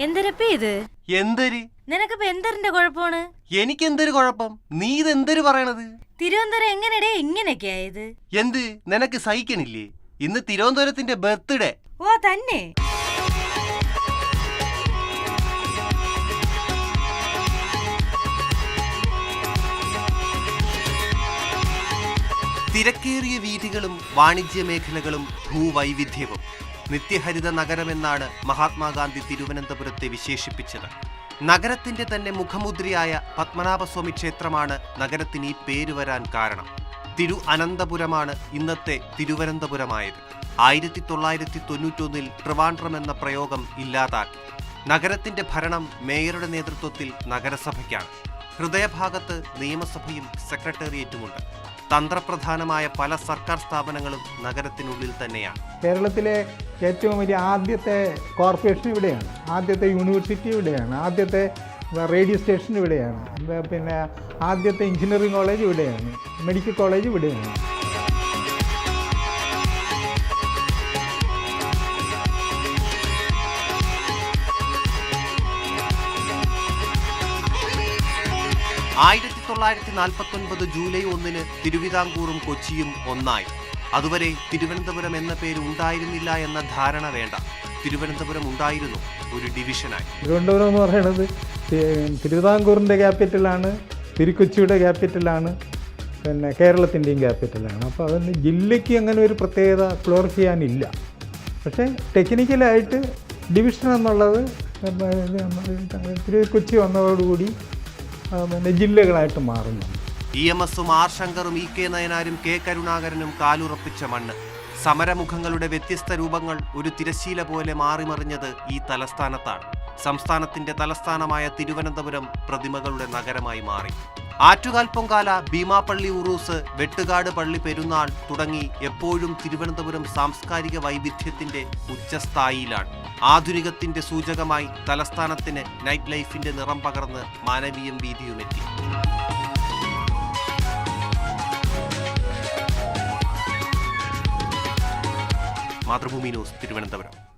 എന്തരപ്പ ഇത്? എന്തൊരു? നിനക്കിപ്പോ എന്തരിന്റെ കുഴപ്പമാണ്? എനിക്കെന്തൊരു കുഴപ്പം? നീ ഇതെന്തൊരു പറയണത്? തിരുവനന്തപുരം എങ്ങനെടേ ഇങ്ങനെയൊക്കെ ആയത് എന്ത്? നിനക്ക് സഹിക്കണില്ലേ? ഇന്ന് തിരുവനന്തപുരത്തിന്റെ ബർത്ത്ഡേ. ഓ തന്നെ. തിരക്കേറിയ വീഥികളും വാണിജ്യ മേഖലകളും ഭൂവൈവിധ്യവും. നിത്യഹരിത നഗരമെന്നാണ് മഹാത്മാഗാന്ധി തിരുവനന്തപുരത്തെ വിശേഷിപ്പിച്ചത്. നഗരത്തിന്റെ തന്നെ മുഖമുദ്രയായ പത്മനാഭസ്വാമി ക്ഷേത്രമാണ് നഗരത്തിന് ഈ പേര് വരാൻ കാരണം. തിരു അനന്തപുരമാണ് ഇന്നത്തെ തിരുവനന്തപുരമായത്. ആയിരത്തി തൊള്ളായിരത്തി തൊണ്ണൂറ്റൊന്നിൽ ട്രിവാൻഡ്രം എന്ന പ്രയോഗം ഇല്ലാതാക്കി. നഗരത്തിന്റെ ഭരണം മേയറുടെ നേതൃത്വത്തിൽ നഗരസഭയ്ക്കാണ്. ഹൃദയഭാഗത്ത് നിയമസഭയും സെക്രട്ടേറിയറ്റുമുണ്ട്. തന്ത്രപ്രധാനമായ പല സർക്കാർ സ്ഥാപനങ്ങളും നഗരത്തിനുള്ളിൽ തന്നെയാണ്. കേരളത്തിലെ ഏറ്റവും വലിയ ആദ്യത്തെ കോർപ്പറേഷൻ ഇവിടെയാണ്. ആദ്യത്തെ യൂണിവേഴ്സിറ്റി ഇവിടെയാണ്. ആദ്യത്തെ റേഡിയോ സ്റ്റേഷൻ ഇവിടെയാണ്. പിന്നെ ആദ്യത്തെ എഞ്ചിനീയറിംഗ് കോളേജ് ഇവിടെയാണ്. മെഡിക്കൽ കോളേജ് ഇവിടെയാണ്. ആയിരത്തി തൊള്ളായിരത്തി നാൽപ്പത്തി ഒൻപത് ജൂലൈ ഒന്നിന് തിരുവിതാംകൂറും കൊച്ചിയും ഒന്നായി അതുവരെ തിരുവനന്തപുരം എന്ന പേര് ഉണ്ടായിരുന്നില്ല എന്ന ധാരണ വേണ്ട തിരുവനന്തപുരം ഉണ്ടായിരുന്നു ഒരു ഡിവിഷനായി തിരുവനന്തപുരം എന്ന് പറയുന്നത് തിരുവിതാംകൂറിന്റെ ക്യാപിറ്റലാണ് തിരുക്കൊച്ചിയുടെ ക്യാപിറ്റലാണ് പിന്നെ കേരളത്തിന്റെയും ക്യാപിറ്റലാണ് അപ്പോൾ അതിന് ജില്ലയ്ക്ക് അങ്ങനെ ഒരു പ്രത്യേകത ഫ്ലോർ ചെയ്യാനില്ല പക്ഷേ ടെക്നിക്കലായിട്ട് ഡിവിഷൻ എന്നുള്ളത് തിരുക്കൊച്ചി വന്നതോടുകൂടി പിന്നെ ജില്ലകളായിട്ട് മാറുന്നുണ്ട് ഇ എം എസും ആർ ശങ്കറും ഇ കെ നയനാരും കെ കരുണാകരനും കാലുറപ്പിച്ച മണ്ണ്. സമരമുഖങ്ങളുടെ വ്യത്യസ്ത രൂപങ്ങൾ ഒരു തിരശീല പോലെ മാറിമറിഞ്ഞത് ഈ തലസ്ഥാനത്താണ്. സംസ്ഥാനത്തിന്റെ തലസ്ഥാനമായ തിരുവനന്തപുരം പ്രതിമകളുടെ നഗരമായി മാറി. ആറ്റുകാൽ പൊങ്കാല ഭീമാപ്പള്ളി ഉറൂസ് വെട്ടുകാട് പള്ളി പെരുന്നാൾ തുടങ്ങി എപ്പോഴും തിരുവനന്തപുരം സാംസ്കാരിക വൈവിധ്യത്തിന്റെ ഉച്ചസ്ഥായിയിലാണ്. ആധുനികത്തിന്റെ സൂചകമായി തലസ്ഥാനത്തിന് നൈറ്റ് ലൈഫിന്റെ നിറം പകർന്ന് മാനവീയം വീതിയുമെത്തി മാതൃഭൂമി ന്യൂസ് തിരുവനന്തപുരം.